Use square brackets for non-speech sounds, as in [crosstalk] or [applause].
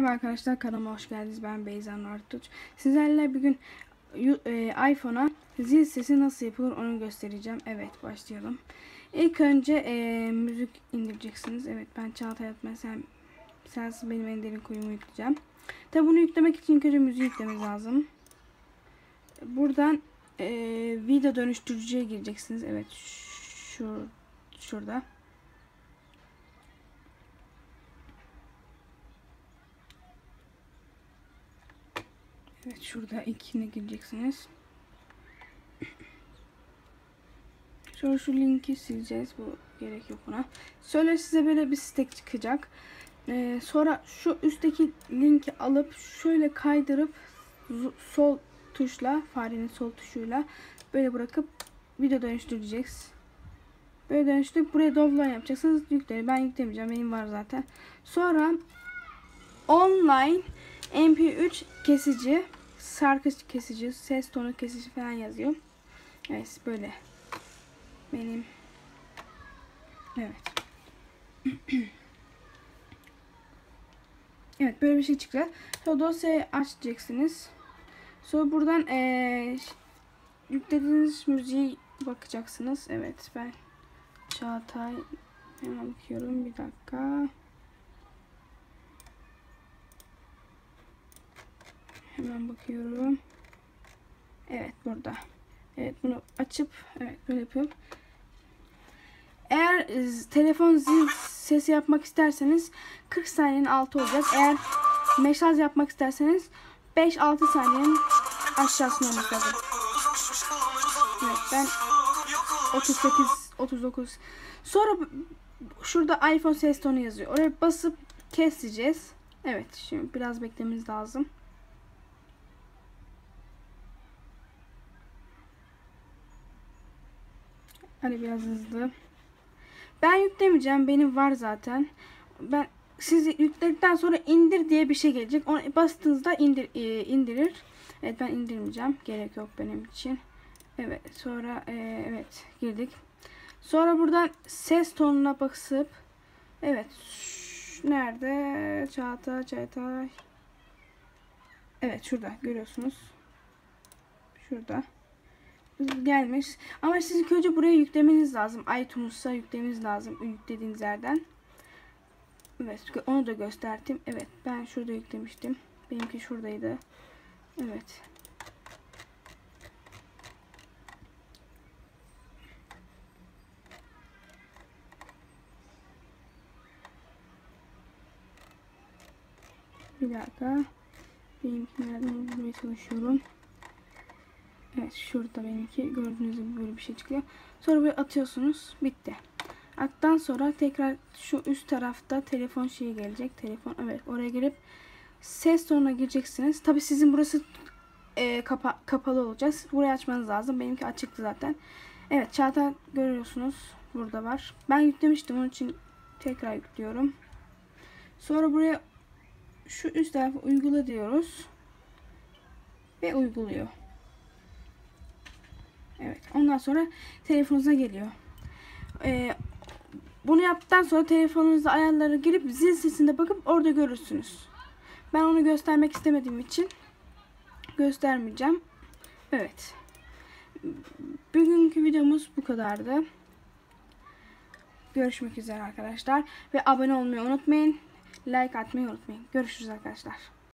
Merhaba arkadaşlar kanalıma hoş geldiniz. Ben Beyza Nartuç. Sizlerle bugün e, iPhone'a zil sesi nasıl yapılır onu göstereceğim. Evet başlayalım. İlk önce e, müzik indireceksiniz. Evet ben Çağatay Atma sen sensiz benim en derin kuyumu yükleyeceğim. Tabi bunu yüklemek için ilk önce müziği yüklememiz lazım. Buradan e, video dönüştürücüye gireceksiniz. Evet şu şurada. Evet şurada ikine gireceksiniz. Şöyle şu linki sileceğiz. Bu gerek yok buna. Sonra size böyle bir stek çıkacak. Ee, sonra şu üstteki linki alıp şöyle kaydırıp sol tuşla farenin sol tuşuyla böyle bırakıp video dönüştüreceğiz. Böyle dönüştürüp buraya download yapacaksınız. Yükleri ben yüklemeyeceğim. Benim var zaten. Sonra online MP3 kesici, şarkı kesici, ses tonu kesici falan yazıyor. Evet böyle. Benim Evet. [clears throat] evet böyle bir şey çıktı. Sonra dosyayı açacaksınız. Sonra buradan ee, yüklediğiniz müziği bakacaksınız. Evet ben Çağatay hemen bakıyorum bir dakika. Hemen bakıyorum. Evet burada. Evet bunu açıp evet böyle yapıyorum. Eğer e, telefon zil sesi yapmak isterseniz 40 saniyenin altı olacak. Eğer mesaj yapmak isterseniz 5-6 saniyenin aşağısında olması lazım. Evet ben 38 39 sonra şurada iPhone ses tonu yazıyor. Oraya basıp keseceğiz. Evet şimdi biraz beklememiz lazım. Hadi biraz hızlı. Ben yüklemeyeceğim. Benim var zaten. Ben siz yükledikten sonra indir diye bir şey gelecek. Onu bastığınızda indir e, indirir. Evet ben indirmeyeceğim. Gerek yok benim için. Evet sonra e, evet girdik. Sonra buradan ses tonuna basıp evet nerede Çağatay Çağatay Evet şurada görüyorsunuz. Şurada gelmiş. Ama siz ilk önce buraya yüklemeniz lazım. iTunes'a yüklemeniz lazım. Yüklediğiniz yerden. Evet onu da gösterdim. Evet ben şurada yüklemiştim. Benimki şuradaydı. Evet. Bir dakika. Benimki nereden bulmaya çalışıyorum. Evet şurada benimki gördüğünüz gibi böyle bir şey çıkıyor. Sonra böyle atıyorsunuz. Bitti. Attan sonra tekrar şu üst tarafta telefon şeyi gelecek. Telefon evet oraya girip ses tonuna gireceksiniz. Tabi sizin burası e, kapa kapalı olacak. Burayı açmanız lazım. Benimki açıktı zaten. Evet Çağatay görüyorsunuz. Burada var. Ben yüklemiştim. Onun için tekrar yüklüyorum. Sonra buraya şu üst tarafa uygula diyoruz. Ve uyguluyor. Evet. Ondan sonra telefonunuza geliyor. Ee, bunu yaptıktan sonra telefonunuzda ayarlara girip zil sesinde bakıp orada görürsünüz. Ben onu göstermek istemediğim için göstermeyeceğim. Evet. Bugünkü videomuz bu kadardı. Görüşmek üzere arkadaşlar. Ve abone olmayı unutmayın. Like atmayı unutmayın. Görüşürüz arkadaşlar.